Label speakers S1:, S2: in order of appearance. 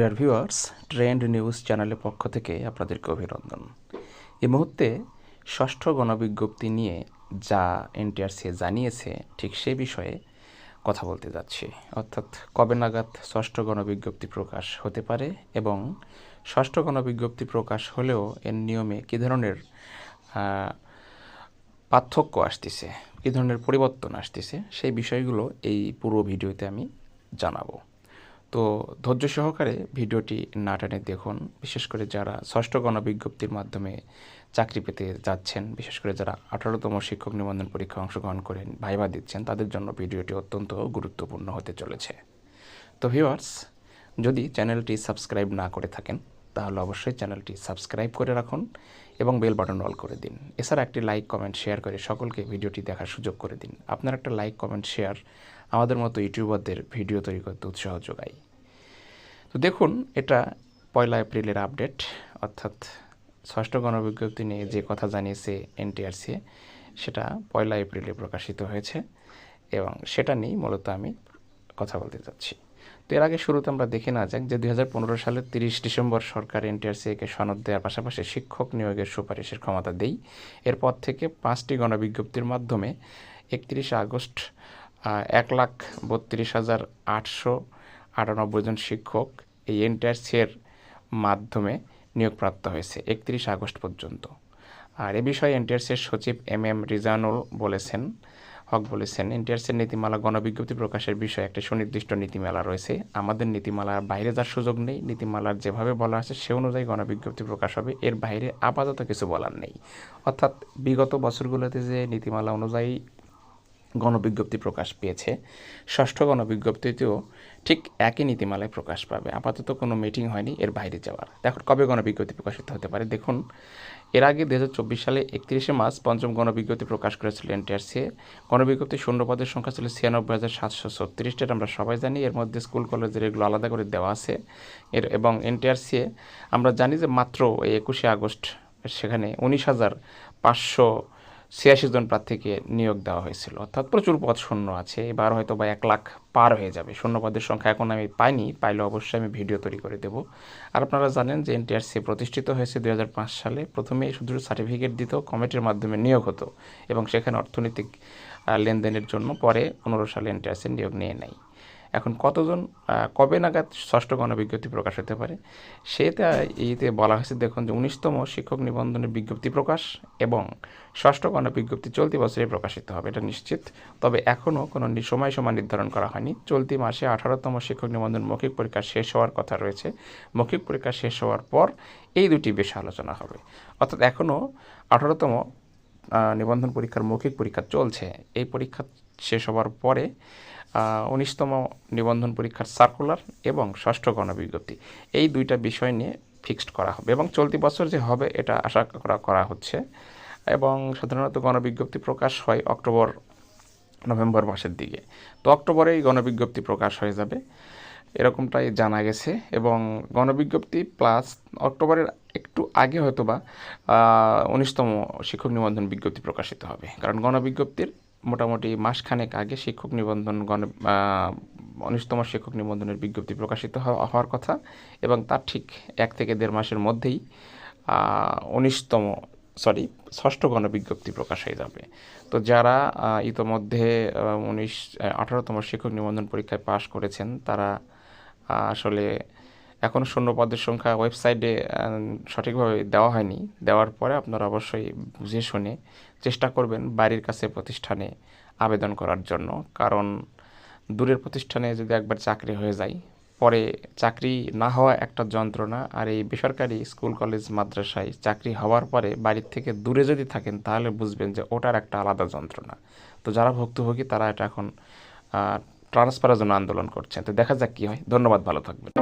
S1: Dear viewers trend news চ্যানেলের পক্ষ থেকে আপনাদেরকে অভিনন্দন। এ মুহূর্তে ষষ্ঠ গণবিজ্ঞপ্তি নিয়ে যা এনটিআরসি জানিয়েছে, ঠিক সে বিষয়ে কথা বলতে যাচ্ছি। অর্থাৎ কবে নাগাদ ষষ্ঠ গণবিজ্ঞপ্তি প্রকাশ হতে পারে এবং ষষ্ঠ গণবিজ্ঞপ্তি প্রকাশ হলেও এর নিয়মে কী ধরনের পার্থক্য আসতেছে, কী ধরনের পরিবর্তন আসতেছে, সেই বিষয়গুলো এই পুরো ভিডিওতে আমি জানাব। তো ধৈর্য সহকারে ভিডিওটি না টেনে দেখুন। বিশেষ করে যারা ষষ্ঠ গণবিজ্ঞপ্তির মাধ্যমে চাকরি পেতে যাচ্ছেন, বিশেষ করে যারা আঠারোতম শিক্ষক নিবন্ধন পরীক্ষা অংশগ্রহণ করেন, ভাইবা দিচ্ছেন, তাদের জন্য ভিডিওটি অত্যন্ত গুরুত্বপূর্ণ হতে চলেছে। তো ভিউয়ার্স যদি চ্যানেলটি সাবস্ক্রাইব না করে থাকেন, তাহলে অবশ্যই চ্যানেলটি সাবস্ক্রাইব করে রাখুন এবং বেল বাটন অল করে দিন। এছাড়া একটি লাইক, কমেন্ট, শেয়ার করে সকলকে ভিডিওটি দেখার সুযোগ করে দিন। আপনার একটা লাইক, কমেন্ট, শেয়ার আমাদের মতো ইউটিউবারদের ভিডিও তৈরি করতে উৎসাহ যোগায়। তো দেখুন, এটা পয়লা এপ্রিলের আপডেট, অর্থাৎ ষষ্ঠ গণবিজ্ঞপ্তি নিয়ে যে কথা জানিয়েছে এনটিআরসি, সেটা পয়লা এপ্রিলে প্রকাশিত হয়েছে এবং সেটা নিয়েই মূলত আমি কথা বলতে যাচ্ছি। তো এর আগে শুরুতে আমরা দেখে না যাক যে দুই সালের তিরিশ ডিসেম্বর সরকার এনটিআরসিকে সনদ দেওয়ার পাশাপাশি শিক্ষক নিয়োগের সুপারিশের ক্ষমতা দেই। এরপর থেকে পাঁচটি গণবিজ্ঞপ্তির মাধ্যমে একত্রিশে আগস্ট এক লাখ বত্রিশ হাজার আটশো আটানব্বই জন শিক্ষক এই এনটিআরসি মাধ্যমে নিয়োগপ্রাপ্ত হয়েছে, একত্রিশ আগস্ট পর্যন্ত। আর এ বিষয়ে এনটিআরসির সচিব এম এম রিজানুল বলেছেন, হক বলেছেন, এনটিআরসির নীতিমালা গণবিজ্ঞপ্তি প্রকাশের বিষয়ে একটি সুনির্দিষ্ট নীতিমালা রয়েছে। আমাদের নীতিমালার বাইরে যাওয়ার সুযোগ নেই, নীতিমালার যেভাবে বলা আছে সে অনুযায়ী গণবিজ্ঞপ্তি প্রকাশ হবে। এর বাইরে আপাতত কিছু বলার নেই। অর্থাৎ বিগত বছরগুলোতে যে নীতিমালা অনুযায়ী গণবিজ্ঞপ্তি প্রকাশ পেয়েছে। ষষ্ঠ গণবিজ্ঞপ্তিতেও ঠিক একই নীতিমালায় প্রকাশ পাবে। আপাতত কোনো মিটিং হয়নি, এর বাইরে যাওয়ার। দেখুন, কবে গণবিজ্ঞপ্তি প্রকাশিত হতে পারে? দেখুন, এর আগে দু হাজার চব্বিশ সালে একত্রিশে মার্চ পঞ্চম গণবিজ্ঞপ্তি প্রকাশ করেছিল এনটিআরসি গণবিজ্ঞপ্তি শূন্য পদের সংখ্যা ছিল ছিয়ানব্বই হাজার সাতশো ছত্রিশটা আমরা সবাই জানি। এর মধ্যে স্কুল, কলেজের এগুলো আলাদা করে দেওয়া আছে। এর এবং এনটিআরসি আমরা জানি যে মাত্র এই একুশে আগস্ট, সেখানে উনিশ হাজার পাঁচশো ছিয়াশি জন প্রার্থীকে নিয়োগ দেওয়া হয়েছিল। অর্থাৎ প্রচুর পদ শূন্য আছে। এবার হয়তো বা এক লাখ পার হয়ে যাবে। শূন্য পদের সংখ্যা এখন আমি পাইনি, পাইলে অবশ্যই আমি ভিডিও তৈরি করে দেব। আর আপনারা জানেন যে এনটিআরসি প্রতিষ্ঠিত হয়েছে দু হাজার পাঁচ সালে। প্রথমে শুধু সার্টিফিকেট দিত, কমিটির মাধ্যমে নিয়োগ হতো এবং সেখানে অর্থনৈতিক লেনদেনের জন্য পরে পনেরো সালে এনটিআরসি নিয়োগ নিয়ে নেয়। এখন কতজন কবে নাগাদ ষষ্ঠ গণবিজ্ঞপ্তি প্রকাশ হতে পারে? সেটা এইতে বলা হয়েছে, দেখুন যে উনিশতম শিক্ষক নিবন্ধনের বিজ্ঞপ্তি প্রকাশ এবং ষষ্ঠ গণবিজ্ঞপ্তি চলতি বছরে প্রকাশিত হবে, এটা নিশ্চিত। তবে এখনও কোনো সময় সময়সীমা নির্ধারণ করা হয়নি। চলতি মাসে আঠারোতম শিক্ষক নিবন্ধন মৌখিক পরীক্ষা শেষ হওয়ার কথা রয়েছে। মৌখিক পরীক্ষা শেষ হওয়ার পর এই দুটি বিষয়ে আলোচনা হবে। অর্থাৎ এখনও আঠারোতম নিবন্ধন পরীক্ষার মৌখিক পরীক্ষা চলছে। এই পরীক্ষা শেষ হওয়ার পরে উনিশতম নিবন্ধন পরীক্ষার সার্কুলার এবং ষষ্ঠ গণবিজ্ঞপ্তি। এই দুইটা বিষয় নিয়ে ফিক্সড করা হবে এবং চলতি বছর যে হবে এটা আশা করা করা হচ্ছে। এবং সাধারণত গণবিজ্ঞপ্তি প্রকাশ হয় অক্টোবর, নভেম্বর মাসের দিকে। তো অক্টোবরেই গণবিজ্ঞপ্তি প্রকাশ হয়ে যাবে। এরকমটাই জানা গেছে এবং গণবিজ্ঞপ্তি প্লাস অক্টোবরের একটু আগে হয়তো বা উনিশতম শিক্ষক নিবন্ধন বিজ্ঞপ্তি প্রকাশিত হবে। কারণ গণবিজ্ঞপ্তির মোটামুটি মাসখানেক আগে শিক্ষক নিবন্ধন গণ উনিশতম শিক্ষক নিবন্ধনের বিজ্ঞপ্তি প্রকাশিত হওয়া- হওয়ার কথা এবং তার ঠিক এক থেকে দেড় মাসের মধ্যেই উনিশতম সরি, ষষ্ঠ গণবিজ্ঞপ্তি প্রকাশ হয়ে যাবে। তো যারা ইতোমধ্যে উনিশ আঠারোতম শিক্ষক নিবন্ধন পরীক্ষায় পাশ করেছেন, তারা আসলে এখন শূন্য পদের সংখ্যা ওয়েবসাইটে সঠিকভাবে দেওয়া হয়নি। দেওয়ার পরে আপনারা অবশ্যই বুঝে শুনে চেষ্টা করবেন বাড়ির কাছে প্রতিষ্ঠানে আবেদন করার জন্য। কারণ দূরের প্রতিষ্ঠানে যদি একবার চাকরি হয়ে যায়, পরে চাকরি না হওয়া একটা যন্ত্রণা, আর এই বেসরকারি স্কুল, কলেজ, মাদ্রাসায় চাকরি হওয়ার পরে বাড়ির থেকে দূরে যদি থাকেন, তাহলে বুঝবেন যে ওটার একটা আলাদা যন্ত্রণা। তো যারা ভুক্তভোগী, তারা এটা এখন ট্রান্সফারের জন্য আন্দোলন করছেন। তো দেখা যাক কী হয়। ধন্যবাদ, ভালো থাকবেন।